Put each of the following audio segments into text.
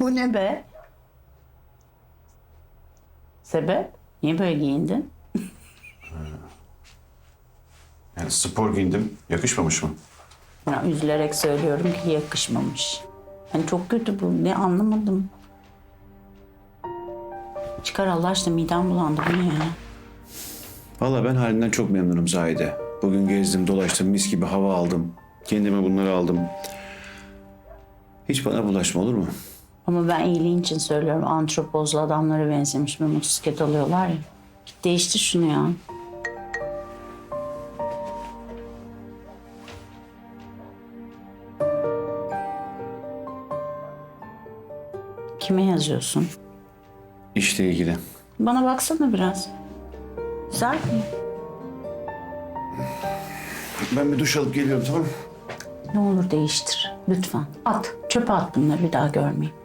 Bu ne be? Sebep? Niye böyle giyindin? Yani spor giyindim. Yakışmamış mı? Ya üzülerek söylüyorum ki yakışmamış. Hani çok kötü bu. Ne anlamadım. Çıkar Allah aşkına midem bulandı bu ne ya? Vallahi ben halimden çok memnunum Zahide. Bugün gezdim, dolaştım, mis gibi hava aldım. Kendime bunları aldım. Hiç bana bulaşma olur mu? Ama ben iyiliğin için söylüyorum. Antropozlu adamlara benzemiş bir motosiklet alıyorlar ya. Git değiştir şunu ya. Kime yazıyorsun? İşle ilgili. Bana baksana biraz. Güzel mi? Ben bir duş alıp geliyorum tamam mı? Ne olur değiştir. Lütfen. At. Çöpe at bunları bir daha görmeyeyim.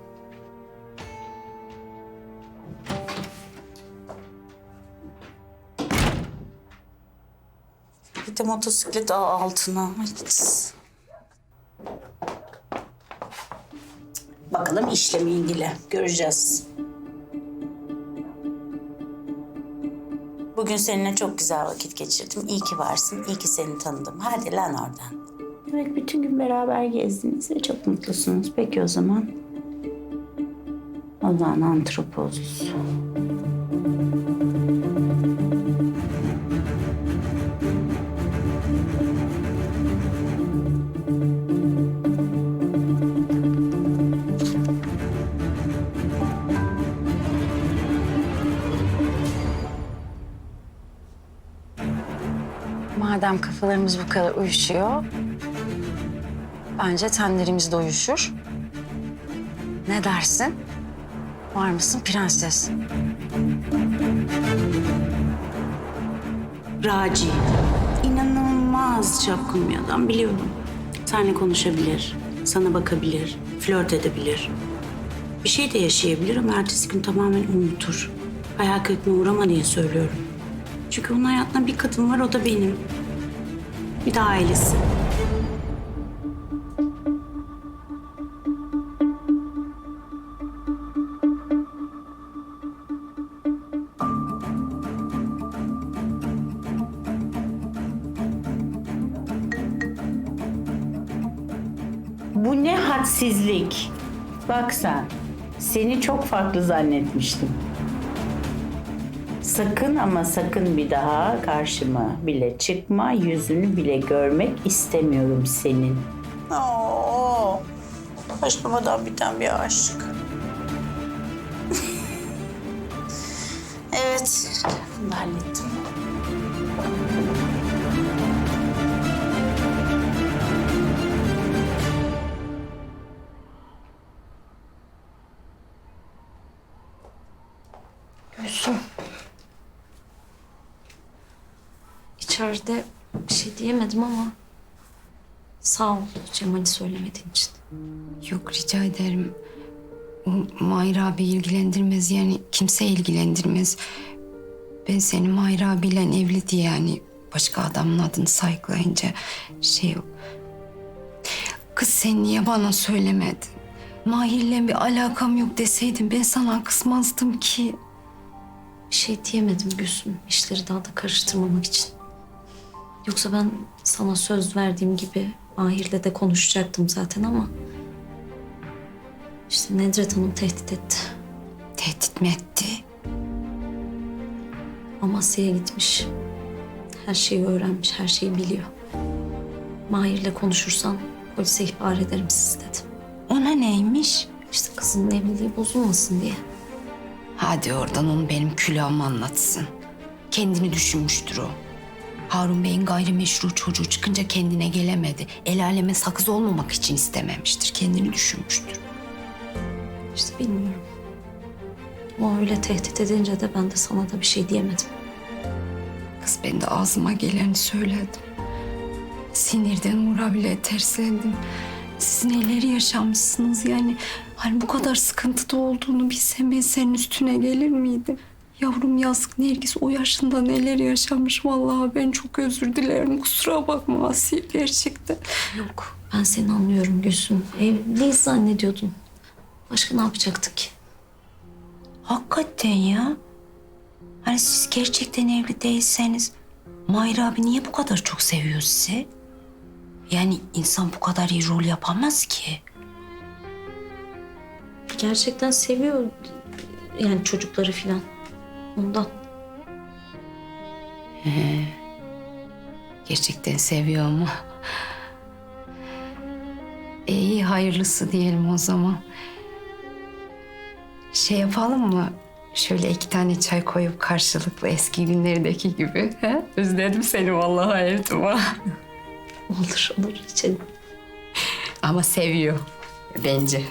De motosiklet al altına. Bakalım işle mi ilgili. Göreceğiz. Bugün seninle çok güzel vakit geçirdim. İyi ki varsın. İyi ki seni tanıdım. Hadi lan oradan. Evet, bütün gün beraber gezdiniz ve çok mutlusunuz. Peki o zaman. O zaman Madem kafalarımız bu kadar uyuşuyor, bence tenlerimiz de uyuşur. Ne dersin? Var mısın prenses? Raci. İnanılmaz çapkın bir adam biliyorum. Seninle konuşabilir, sana bakabilir, flört edebilir. Bir şey de yaşayabilir ama ertesi gün tamamen unutur. Hayal kırıklığına uğrama diye söylüyorum. Çünkü onun hayatında bir kadın var, o da benim. Bir de ailesi. Bu ne hadsizlik. Bak sen, seni çok farklı zannetmiştim. Sakın ama sakın bir daha karşıma bile çıkma, yüzünü bile görmek istemiyorum senin. Oo, başlamadan biten bir aşk. evet, bunu hallettim. Gülsüm. İçeride bir şey diyemedim ama... Sağ ol Cemal'i söylemediğin için. Yok rica ederim. O Mahir abi ilgilendirmez yani kimse ilgilendirmez. Ben seni Mahir abiyle evli diye yani başka adamın adını saygılayınca şey yok. Kız sen niye bana söylemedin? Mahir'le bir alakam yok deseydin ben sana kızmazdım ki. Bir şey diyemedim Gülsüm. İşleri daha da karıştırmamak için. Yoksa ben sana söz verdiğim gibi Mahir'le de konuşacaktım zaten ama... ...işte Nedret Hanım tehdit etti. Tehdit mi etti? Amasya'ya gitmiş. Her şeyi öğrenmiş, her şeyi biliyor. Mahir'le konuşursan polise ihbar ederim sizi dedi. Ona neymiş? İşte kızının evliliği bozulmasın diye. Hadi oradan onu benim külahıma anlatsın. Kendini düşünmüştür o. Harun Bey'in gayrimeşru çocuğu çıkınca kendine gelemedi. El aleme sakız olmamak için istememiştir. Kendini düşünmüştür. İşte bilmiyorum. O öyle tehdit edince de ben de sana da bir şey diyemedim. Kız ben de ağzıma geleni söyledim. Sinirden Uğur'a bile terslendim. Siz neler yaşamışsınız yani. Hani bu kadar sıkıntıda olduğunu bilsem ben senin üstüne gelir miydim? Yavrum yazık Nergis o yaşında neler yaşamış. Vallahi ben çok özür dilerim. Kusura bakma Asiye gerçekten. Yok ben seni anlıyorum Gülsüm. Evliyiz zannediyordun. Başka ne yapacaktık ki? Hakikaten ya. Hani siz gerçekten evli değilseniz Mahir abi niye bu kadar çok seviyor sizi? Yani insan bu kadar iyi rol yapamaz ki. Gerçekten seviyor yani çocukları filan. Ondan. Gerçekten seviyor ama. E, İyi hayırlısı diyelim o zaman. Şey yapalım mı? Şöyle iki tane çay koyup karşılıklı eski günlerdeki gibi. He? Özledim seni vallahi hayatıma. Olur olur içelim. Ama seviyor bence.